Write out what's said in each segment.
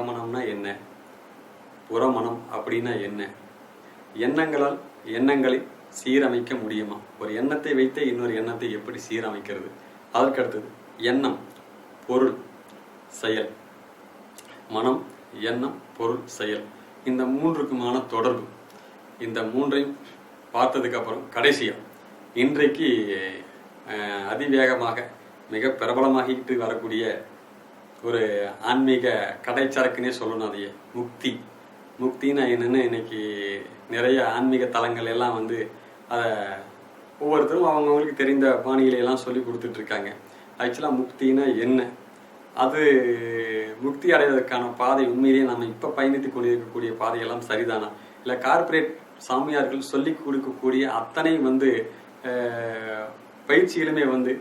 அகமனம்னா என்ன? புறமனம் அப்படின்னா என்ன? எண்ணங்களால் எண்ணங்களை சீரமைக்க முடியுமா? ஒரு எண்ணத்தை வைத்தே இன்னொரு எண்ணத்தை எப்படி சீரமைக்கிறது? அதற்கடுத்தது எண்ணம் பொருள் செயல். மனம் எண்ணம் பொருள் செயல். இந்த மூன்றுக்குமான தொடர்பு. இந்த மூன்றையும் பார்த்ததுக்கப்புறம் கடைசியாக இன்றைக்கு அதிவேகமாக மிக பிரபலமாகிட்டு வரக்கூடிய ஒரு ஆன்மீக கடைச்சரக்குன்னே சொல்லணும் அதையே. முக்தி. முக்தின்னா என்னென்னு இன்னைக்கு நிறைய ஆன்மீக தலங்கள் எல்லாம் வந்து அதை ஒவ்வொருத்தரும் அவங்கவுங்களுக்கு தெரிந்த பாணிகளையெல்லாம் எல்லாம் சொல்லி கொடுத்துட்டு இருக்காங்க ஆக்சுவலாக முக்தினா என்ன? அது முக்தி அடைவதற்கான பாதை உண்மையிலேயே நம்ம இப்போ பயணித்து கொண்டிருக்கக்கூடிய பாதையெல்லாம் சரிதானா? இல்லை கார்ப்பரேட் சாமியார்கள் சொல்லி கொடுக்கக்கூடிய அத்தனை வந்து பயிற்சிகளுமே வந்து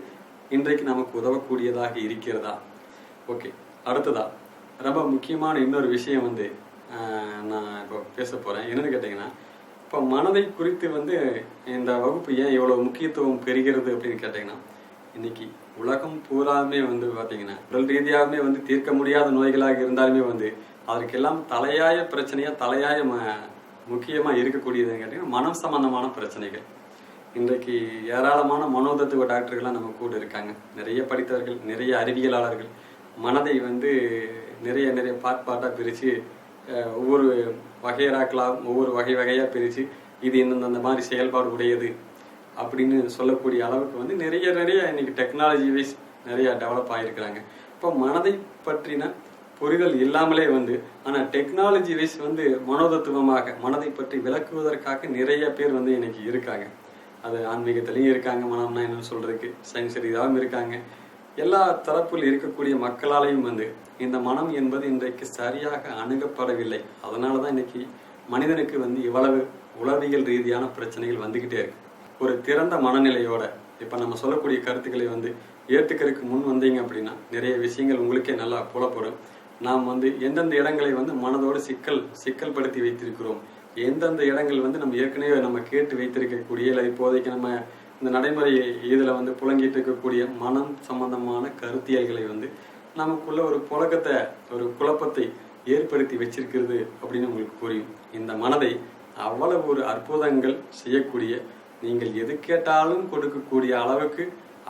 இன்றைக்கு நமக்கு உதவக்கூடியதாக இருக்கிறதா? ஓகே அடுத்ததா. ரொம்ப முக்கியமான இன்னொரு விஷயம் வந்து நான் இப்போ பேச போகிறேன் என்னன்னு கேட்டிங்கன்னா இப்போ மனதை குறித்து வந்து இந்த வகுப்பு ஏன் இவ்வளோ முக்கியத்துவம் பெறுகிறது அப்படின்னு கேட்டிங்கன்னா இன்னைக்கு உலகம் பூராமே வந்து பார்த்தீங்கன்னா உடல் ரீதியாகவே வந்து தீர்க்க முடியாத நோய்களாக இருந்தாலுமே வந்து அதற்கெல்லாம் தலையாய பிரச்சனையாக தலையாய ம முக்கியமாக இருக்கக்கூடியதுன்னு கேட்டிங்கன்னா மனம் சம்பந்தமான பிரச்சனைகள். இன்றைக்கு ஏராளமான மனோதத்துவ டாக்டர்கள்லாம் நம்ம கூட இருக்காங்க. நிறைய படித்தவர்கள் நிறைய அறிவியலாளர்கள் மனதை வந்து நிறைய நிறைய பார்ட் பார்ட்டாக பிரித்து ஒவ்வொரு வகையராக்களாக ஒவ்வொரு வகை வகையாக பிரித்து இது இந்தந்த மாதிரி செயல்பாடு உடையது அப்படின்னு சொல்லக்கூடிய அளவுக்கு வந்து நிறைய நிறைய இன்றைக்கி டெக்னாலஜி வைஸ் நிறையா டெவலப் ஆகியிருக்கிறாங்க இப்போ மனதை பற்றின புரிதல் இல்லாமலே வந்து ஆனால் டெக்னாலஜி வைஸ் வந்து மனோதத்துவமாக மனதை பற்றி விளக்குவதற்காக நிறைய பேர் வந்து இன்னைக்கு இருக்காங்க. அது ஆன்மீகத்திலையும் இருக்காங்க மனம்னா என்னன்னு சொல்கிறதுக்கு சயின்ஸ் ரீதியாகவும் இருக்காங்க. எல்லா தரப்பில் இருக்கக்கூடிய மக்களாலையும் வந்து இந்த மனம் என்பது இன்றைக்கு சரியாக அணுகப்படவில்லை. அதனால தான் இன்னைக்கு மனிதனுக்கு வந்து இவ்வளவு உளவியல் ரீதியான பிரச்சனைகள் வந்துக்கிட்டே இருக்கு. ஒரு திறந்த மனநிலையோட இப்போ நம்ம சொல்லக்கூடிய கருத்துக்களை வந்து ஏற்றுக்கிறதுக்கு முன் வந்தீங்க அப்படின்னா நிறைய விஷயங்கள் உங்களுக்கே நல்லா புலப்படும். நாம் வந்து எந்தெந்த இடங்களை வந்து மனதோடு சிக்கல் சிக்கல்படுத்தி வைத்திருக்கிறோம்? எந்தெந்த இடங்கள் வந்து நம்ம ஏற்கனவே நம்ம கேட்டு வைத்திருக்கக்கூடிய இல்லை இப்போதைக்கு நம்ம இந்த நடைமுறை இதில் வந்து புழங்கிட்டு இருக்கக்கூடிய மனம் சம்பந்தமான கருத்தியல்களை வந்து நமக்குள்ள ஒரு புழக்கத்தை ஒரு குழப்பத்தை ஏற்படுத்தி வச்சிருக்கிறது அப்படின்னு உங்களுக்கு புரியும். இந்த மனதை அவ்வளவு ஒரு அற்புதங்கள் செய்யக்கூடிய நீங்கள் எது கேட்டாலும் கொடுக்கக்கூடிய அளவுக்கு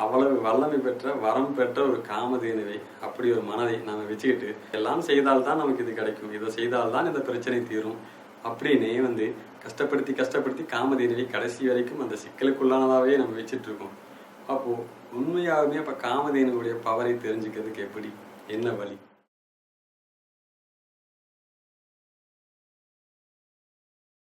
அவ்வளவு வல்லமை பெற்ற வரம் பெற்ற ஒரு காமதேனுவை அப்படி ஒரு மனதை நாம் வச்சுக்கிட்டு எல்லாம் செய்தால்தான் நமக்கு இது கிடைக்கும். இதை செய்தால்தான் இந்த பிரச்சனை தீரும். அப்படின்னே வந்து கஷ்டப்படுத்தி கஷ்டப்படுத்தி காமதேனுவை கடைசி வரைக்கும் அந்த சிக்கலுக்குள்ளானதாகவே நம்ம வச்சுட்டு இருக்கோம். அப்போ உண்மையாகவே அப்போ காமதேனுடைய பவரை தெரிஞ்சுக்கிறதுக்கு எப்படி? என்ன வழி?